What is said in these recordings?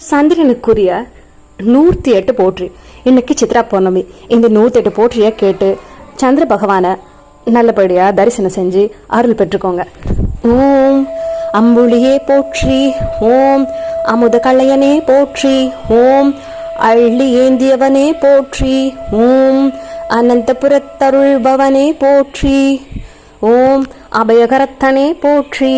சந்திரனுக்குரிய நூற்றி எட்டு போற்றி. இன்னைக்கு சித்ரா பௌர்ணமி. இந்த நூற்றி எட்டு போற்றியை கேட்டு சந்திர பகவானை நல்லபடியாக தரிசனம் செஞ்சு அருள் பெற்றுக்கோங்க. ஓம் அம்புலியே போற்றி ஓம் அமுத கள்ளையனே போற்றி ஓம் அள்ளி ஏந்தியவனே போற்றி ஓம் அனந்தபுரத்தருள்பவனே போற்றி ஓம் அபயகரத்தனே போற்றி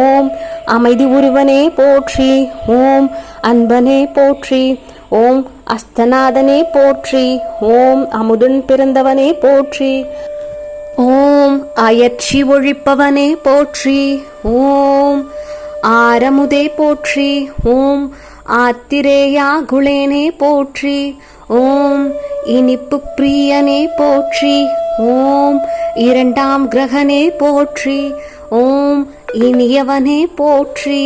ஓம் அமைதி உருவனே போற்றி ஓம் அன்பனே போற்றி ஓம் அஸ்தநாதனே போற்றி ஓம் அமுதன் பிறந்தவனே போற்றி ஓம் அயற்சி ஒழிப்பவனே போற்றி ஓம் ஆரமுதே போற்றி ஓம் ஆத்திரேயா குளேனே போற்றி ஓம் இனிப்பு பிரியனே போற்றி ஓம் இரண்டாம் கிரகனே போற்றி ஓம் இனியவனே போற்றி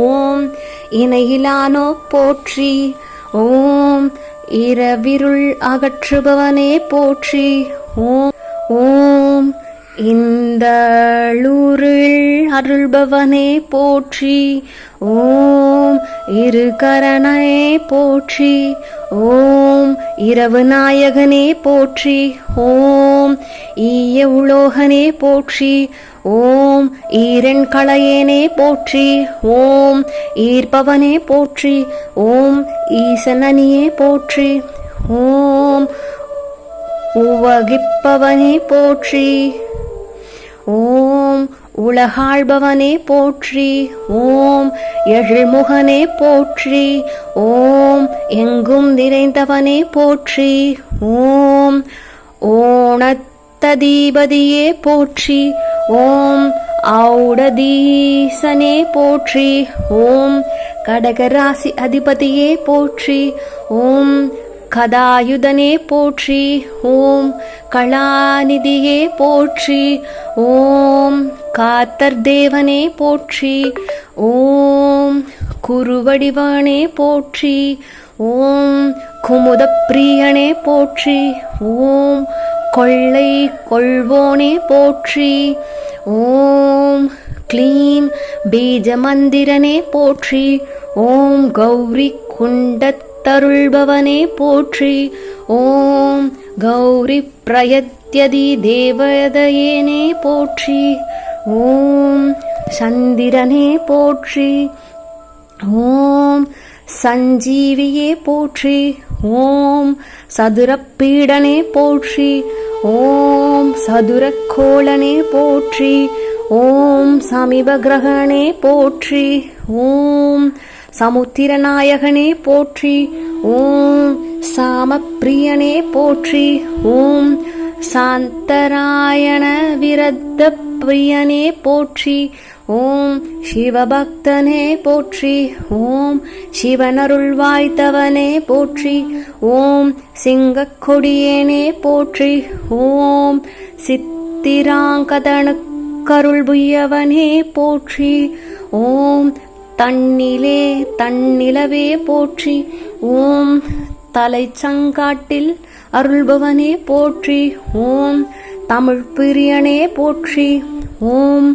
ஓம் இணையிலானோ போற்றி ஓம் இரவிருள் அகற்றுபவனே போற்றி ஓம் ஓம் இந்த அருள்பவனே போற்றி ஓம் இருகரணே போற்றி ஓம் இரவு நாயகனே போற்றி ஓம் ஈய உலோகனே போற்றி ஓம் ஈரன் களையேனே போற்றி ஓம் ஈர்ப்பவனே போற்றி ஓம் ஈசனனியே போற்றி ஓம் உவகிப்பவனே போற்றி ஓம் உலகாள்பவனே போற்றி ஓம் எழில்முகனே போற்றி ஓம் எங்கும் நிறைந்தவனே போற்றி ஓம் ஓணத்ததீபதியே போற்றி ஓம் ஔடதீசனே போற்றி ஓம் கடகராசி அதிபதியே போற்றி ஓம் கதாயுதனே போற்றி ஓம் கலாநிதியே போற்றி ஓம் காத்தர் தேவனே போற்றி. ஓம் குருவடிவானே போற்றி. ஓம் குமுத பிரியனே போற்றி. ஓம் கொள்ளை கொள்வோனே போற்றி. ஓம் க்ளீம் பீஜமந்திரனே போற்றி. ஓம் கௌரி குண்டத்தருள்பவனே போற்றி. ஓம் கௌரி பிரயத்யதி தேவதையேனே போற்றி. ஓம் சந்திரனே போற்றி. ஓம் சஞ்சீவியே போற்றி. ஓம் சதுரப்பீடனே போற்றி. ஓம் சதுரக்கோளனே போற்றி. ஓம் சமீப கிரகணே போற்றி. ஓம் சமுத்திரநாயகனே போற்றி. ஓம் சாமப்பிரியனே போற்றி. ஓம் சாந்தராயண விரத்த பிரியனே போற்றி. ஓம் சிவபக்தனே போற்றி. ஓம் சிவனருள் வாய்த்தவனே போற்றி. ஓம் சிங்கக்கொடியேனே போற்றி. ஓம் சித்திராங்கதனுக்கருள் புய்யவனே போற்றி. ஓம் தன்னிலே தன்னிலவே போற்றி. ஓம் தலை சங்காட்டில் அருள்பவனே போற்றி. ஓம் தமிழ் பிரியனே போற்றி. ஓம்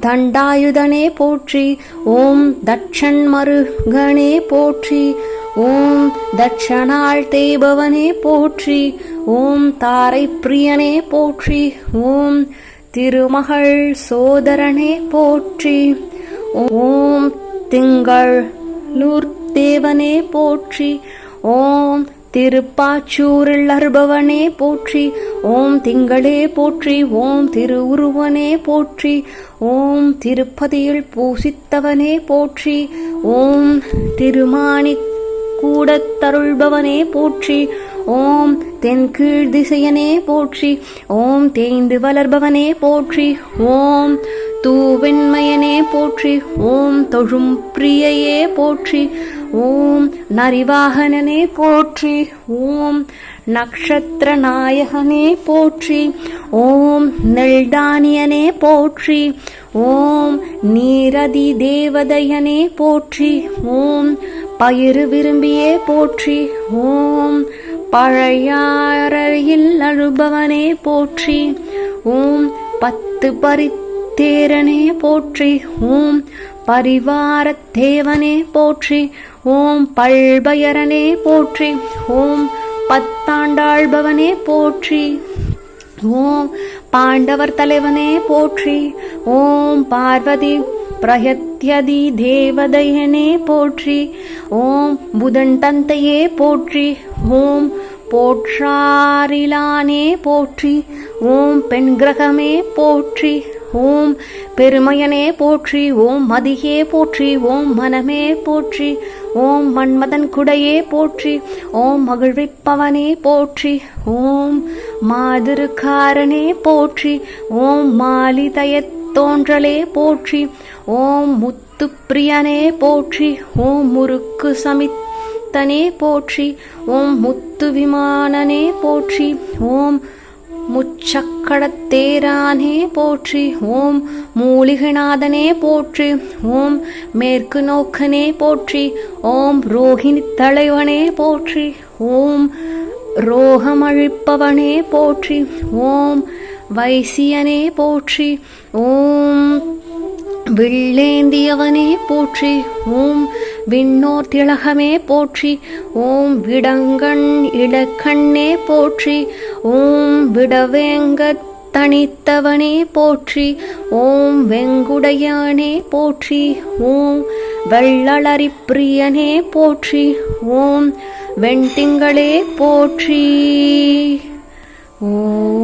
தண்டாயுதனே போற்றி ஓம் தட்சன் மருகனே போற்றி ஓம் தட்சணாள் தேபவனே போற்றி ஓம் தாரை பிரியனே போற்றி ஓம் திருமகள் சோதரனே போற்றி ஓம் திங்கள் லூர் தேவனே போற்றி ஓம் திருப்பாச்சூரில் அருபவனே போற்றி ஓம் திங்களே போற்றி ஓம் திருவுருவனே போற்றி ஓம் திருப்பதியில் பூசித்தவனே போற்றி ஓம் திருமானி கூடத்தருள்பவனே போற்றி ஓம் தென்கீழ் திசையனே போற்றி ஓம் தேய்ந்து வளர்பவனே போற்றி ஓம் தூவெண்மையனே போற்றி ஓம் தொழும் பிரியையே போற்றி ஓம் நரிவாகனனே போற்றி ஓம் நக்ஷத்திர நாயகனே போற்றி ஓம் நெல்டானியனே போற்றி ஓம் நீரதி தேவதையனே போற்றி ஓம் பயிறு விரும்பியே போற்றி ஓம் பழையாறையில் அழுபவனே போற்றி ஓம் பத்து பரித்தேரனே போற்றி ஓம் பரிவாரத்தேவனே போற்றி ஓம் பல்பயரனே போற்றி ஓம் பத்தாண்டாள்பவனே போற்றி ஓம் பாண்டவர் தலைவனே போற்றி ஓம் பார்வதி பிரயத்யதி தேவதையனே போற்றி ஓம் புதன் தந்தையே போற்றி ஓம் போற்றாரிலானே போற்றி ஓம் பெண் கிரகமே போற்றி ஓம் பெருமையனே போற்றி ஓம் மதியே போற்றி ஓம் மனமே போற்றி ஓம் மன்மதன் குடையே போற்றி ஓம் மகிழ்விப்பவனே போற்றி ஓம் மாதிருக்காரனே போற்றி ஓம் மாலிதயத் தோன்றலே போற்றி. ஓம் முத்துப்பிரியனே போற்றி. ஓம் முறுக்கு சமித்தனே போற்றி. ஓம் முத்து விமானனே போற்றி. ஓம் முச்சக்கடத்தேரானே போற்றி. ஓம் மூலிகநாதனே போற்றி. ஓம் மேற்கு நோக்கனே போற்றி. ஓம் ரோஹிணி தலைவனே போற்றி. ஓம் ரோகமழிப்பவனே போற்றி. ஓம் வைசியனே போற்றி. ஓம் வில்லேந்தியவனே போற்றி. ஓம் விண்ணோர் திலகமே போற்றி. ஓம் விடங்கண் இடக்கண்ணே போற்றி. ஓம் விடவேங்க தனித்தவனே போற்றி. ஓம் வெங்குடையானே போற்றி. ஓம் வெள்ளளரி பிரியனே போற்றி. ஓம் வெண்திங்களே போற்றி. ஓம்